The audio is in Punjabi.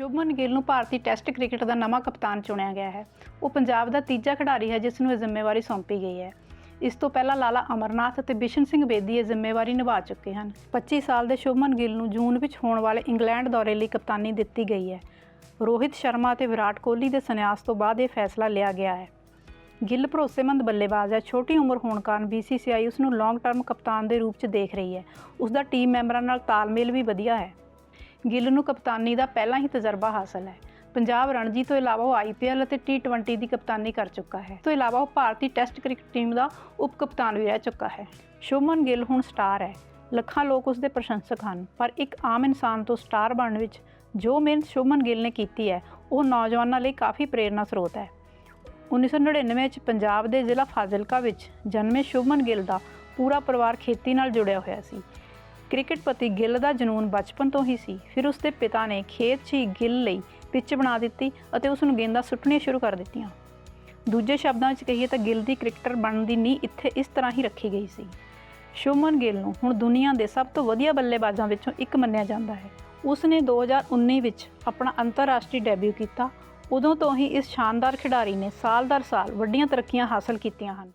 ਸ਼ੁਭਮਨ ਗਿੱਲ ਨੂੰ ਭਾਰਤੀ ਟੈਸਟ ਕ੍ਰਿਕਟ ਦਾ ਨਵਾਂ ਕਪਤਾਨ ਚੁਣਿਆ ਗਿਆ ਹੈ। ਉਹ ਪੰਜਾਬ ਦਾ ਤੀਜਾ ਖਿਡਾਰੀ ਹੈ, ਜਿਸ ਨੂੰ ਇਹ ਜ਼ਿੰਮੇਵਾਰੀ ਸੌਂਪੀ ਗਈ ਹੈ। ਇਸ ਤੋਂ ਪਹਿਲਾਂ ਲਾਲਾ ਅਮਰਨਾਥ ਅਤੇ ਬਿਸ਼ਨ ਸਿੰਘ ਬੇਦੀ ਇਹ ਜ਼ਿੰਮੇਵਾਰੀ ਨਿਭਾ ਚੁੱਕੇ ਹਨ। 25 ਸਾਲ ਦੇ ਸ਼ੁਭਮਨ ਗਿੱਲ ਨੂੰ ਜੂਨ ਵਿੱਚ ਹੋਣ ਵਾਲੇ ਇੰਗਲੈਂਡ ਦੌਰੇ ਲਈ ਕਪਤਾਨੀ ਦਿੱਤੀ ਗਈ ਹੈ। ਰੋਹਿਤ ਸ਼ਰਮਾ ਅਤੇ ਵਿਰਾਟ ਕੋਹਲੀ ਦੇ ਸੰਨਿਆਸ ਤੋਂ ਬਾਅਦ ਇਹ ਫੈਸਲਾ ਲਿਆ ਗਿਆ ਹੈ। ਗਿੱਲ ਭਰੋਸੇਮੰਦ ਬੱਲੇਬਾਜ਼ ਹੈ। ਛੋਟੀ ਉਮਰ ਹੋਣ ਕਾਰਨ BCCI ਉਸ ਨੂੰ ਲੌਂਗ ਟਰਮ ਕਪਤਾਨ ਦੇ ਰੂਪ 'ਚ ਦੇਖ ਰਹੀ ਹੈ। ਉਸ ਦਾ ਟੀਮ ਮੈਂਬਰਾਂ ਨਾਲ ਤਾਲਮੇਲ ਵੀ ਵਧੀਆ ਹੈ। ਗਿੱਲ ਨੂੰ ਕਪਤਾਨੀ ਦਾ ਪਹਿਲਾਂ ਹੀ ਤਜਰਬਾ ਹਾਸਲ ਹੈ। ਪੰਜਾਬ ਰਣਜੀ ਤੋਂ ਇਲਾਵਾ ਉਹ IPL ਅਤੇ T20 ਦੀ ਕਪਤਾਨੀ ਕਰ ਚੁੱਕਾ ਹੈ। ਤੋਂ ਇਲਾਵਾ ਉਹ ਭਾਰਤੀ ਟੈਸਟ ਕ੍ਰਿਕਟ ਟੀਮ ਦਾ ਉਪ ਕਪਤਾਨ ਵੀ ਰਹਿ ਚੁੱਕਾ ਹੈ। ਸ਼ੁਭਮਨ ਗਿੱਲ ਹੁਣ ਸਟਾਰ ਹੈ। ਲੱਖਾਂ ਲੋਕ ਉਸ ਦੇ ਪ੍ਰਸ਼ੰਸਕ ਹਨ, ਪਰ ਇੱਕ ਆਮ ਇਨਸਾਨ ਤੋਂ ਸਟਾਰ ਬਣਨ ਵਿੱਚ ਜੋ ਮਿਹਨਤ ਸ਼ੁਭਮਨ ਗਿੱਲ ਨੇ ਕੀਤੀ ਹੈ, ਉਹ ਨੌਜਵਾਨਾਂ ਲਈ ਕਾਫੀ ਪ੍ਰੇਰਨਾ ਸਰੋਤ ਹੈ। 1999 ਵਿੱਚ ਪੰਜਾਬ ਦੇ ਜ਼ਿਲ੍ਹਾ ਫਾਜ਼ਿਲਕਾ ਵਿੱਚ ਜਨਮੇ ਸ਼ੁਭਮਨ ਗਿੱਲ ਦਾ ਪੂਰਾ ਪਰਿਵਾਰ ਖੇਤੀ ਨਾਲ ਜੁੜਿਆ ਹੋਇਆ ਸੀ। ਕ੍ਰਿਕਟਪਤੀ ਗਿੱਲ ਦਾ ਜਨੂਨ ਬਚਪਨ ਤੋਂ ਹੀ ਸੀ। ਫਿਰ ਉਸ ਦੇ ਪਿਤਾ ਨੇ ਖੇਤ 'ਚ ਹੀ ਗਿੱਲ ਲਈ ਪਿੱਚ ਬਣਾ ਦਿੱਤੀ ਅਤੇ ਉਸ ਨੂੰ ਗੇਂਦਾਂ ਸੁੱਟਣੀਆਂ ਸ਼ੁਰੂ ਕਰ ਦਿੱਤੀਆਂ। ਦੂਜੇ ਸ਼ਬਦਾਂ ਵਿੱਚ ਕਹੀਏ ਤਾਂ ਗਿੱਲ ਦੀ ਕ੍ਰਿਕਟਰ ਬਣਨ ਦੀ ਨੀਂਹ ਇੱਥੇ ਇਸ ਤਰ੍ਹਾਂ ਹੀ ਰੱਖੀ ਗਈ ਸੀ। ਸ਼ੁਮਨ ਗਿੱਲ ਨੂੰ ਹੁਣ ਦੁਨੀਆ ਦੇ ਸਭ ਤੋਂ ਵਧੀਆ ਬੱਲੇਬਾਜ਼ਾਂ ਵਿੱਚੋਂ ਇੱਕ ਮੰਨਿਆ ਜਾਂਦਾ ਹੈ। ਉਸ ਨੇ 2019 ਵਿੱਚ ਆਪਣਾ ਅੰਤਰਰਾਸ਼ਟਰੀ ਡੈਬਿਊ ਕੀਤਾ। ਉਦੋਂ ਤੋਂ ਹੀ ਇਸ ਸ਼ਾਨਦਾਰ ਖਿਡਾਰੀ ਨੇ ਸਾਲ ਦਰ ਸਾਲ ਵੱਡੀਆਂ ਤਰੱਕੀਆਂ ਹਾਸਲ ਕੀਤੀਆਂ ਹਨ।